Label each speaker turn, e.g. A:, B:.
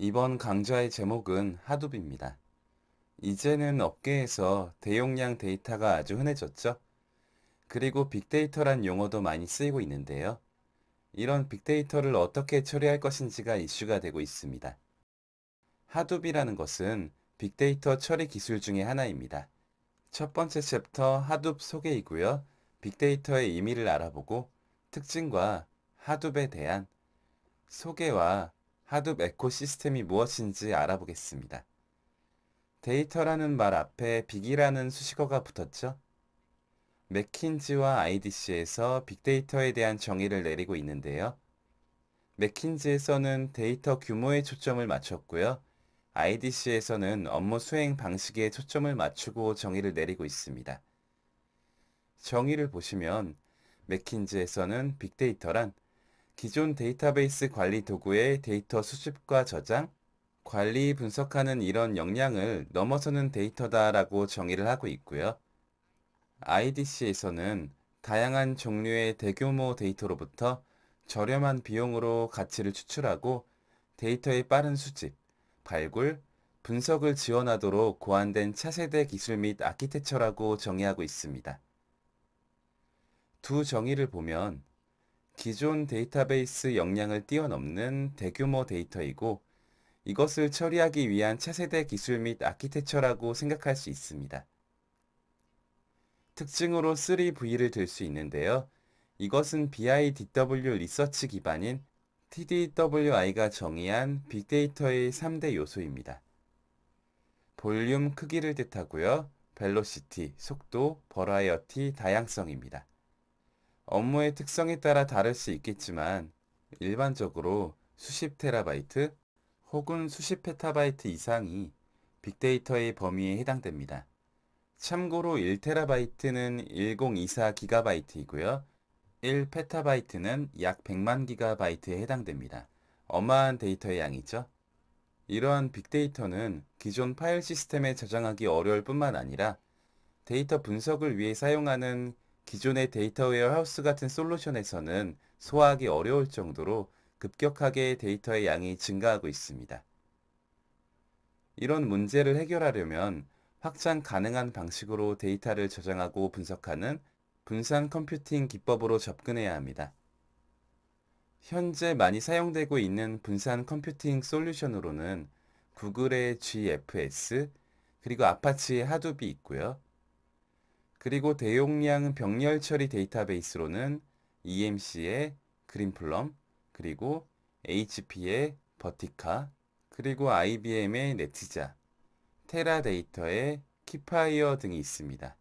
A: 이번 강좌의 제목은 하둡입니다. 이제는 업계에서 대용량 데이터가 아주 흔해졌죠. 그리고 빅데이터란 용어도 많이 쓰이고 있는데요. 이런 빅데이터를 어떻게 처리할 것인지가 이슈가 되고 있습니다. 하둡이라는 것은 빅데이터 처리 기술 중의 하나입니다. 첫 번째 챕터 하둡 소개이고요. 빅데이터의 의미를 알아보고 특징과 하둡에 대한 소개와 하둡 에코시스템이 무엇인지 알아보겠습니다. 데이터라는 말 앞에 빅이라는 수식어가 붙었죠. 맥킨지와 IDC에서 빅데이터에 대한 정의를 내리고 있는데요. 맥킨지에서는 데이터 규모에 초점을 맞췄고요. IDC에서는 업무 수행 방식에 초점을 맞추고 정의를 내리고 있습니다. 정의를 보시면 맥킨지에서는 빅데이터란 기존 데이터베이스 관리 도구의 데이터 수집과 저장, 관리 분석하는 이런 역량을 넘어서는 데이터다라고 정의를 하고 있고요. IDC에서는 다양한 종류의 대규모 데이터로부터 저렴한 비용으로 가치를 추출하고 데이터의 빠른 수집, 발굴, 분석을 지원하도록 고안된 차세대 기술 및 아키텍처라고 정의하고 있습니다. 두 정의를 보면 기존 데이터베이스 역량을 뛰어넘는 대규모 데이터이고 이것을 처리하기 위한 차세대 기술 및 아키텍처라고 생각할 수 있습니다. 특징으로 3V를 들 수 있는데요. 이것은 BIDW 리서치 기반인 TDWI가 정의한 빅데이터의 3대 요소입니다. 볼륨 크기를 뜻하고요. 벨로시티, 속도, 버라이어티, 다양성입니다. 업무의 특성에 따라 다를 수 있겠지만 일반적으로 수십 테라바이트 혹은 수십 페타바이트 이상이 빅데이터의 범위에 해당됩니다. 참고로 1테라바이트는 1024 기가바이트이고요. 1페타바이트는 약 100만 기가바이트에 해당됩니다. 어마한 데이터의 양이죠. 이러한 빅데이터는 기존 파일 시스템에 저장하기 어려울 뿐만 아니라 데이터 분석을 위해 사용하는 기존의 데이터 웨어하우스 같은 솔루션에서는 소화하기 어려울 정도로 급격하게 데이터의 양이 증가하고 있습니다. 이런 문제를 해결하려면 확장 가능한 방식으로 데이터를 저장하고 분석하는 분산 컴퓨팅 기법으로 접근해야 합니다. 현재 많이 사용되고 있는 분산 컴퓨팅 솔루션으로는 구글의 GFS 그리고 아파치의 하둡이 있고요. 그리고 대용량 병렬 처리 데이터베이스로는 EMC의 그린플럼, 그리고 HP의 버티카, 그리고 IBM의 네티자, 테라데이터의 키파이어 등이 있습니다.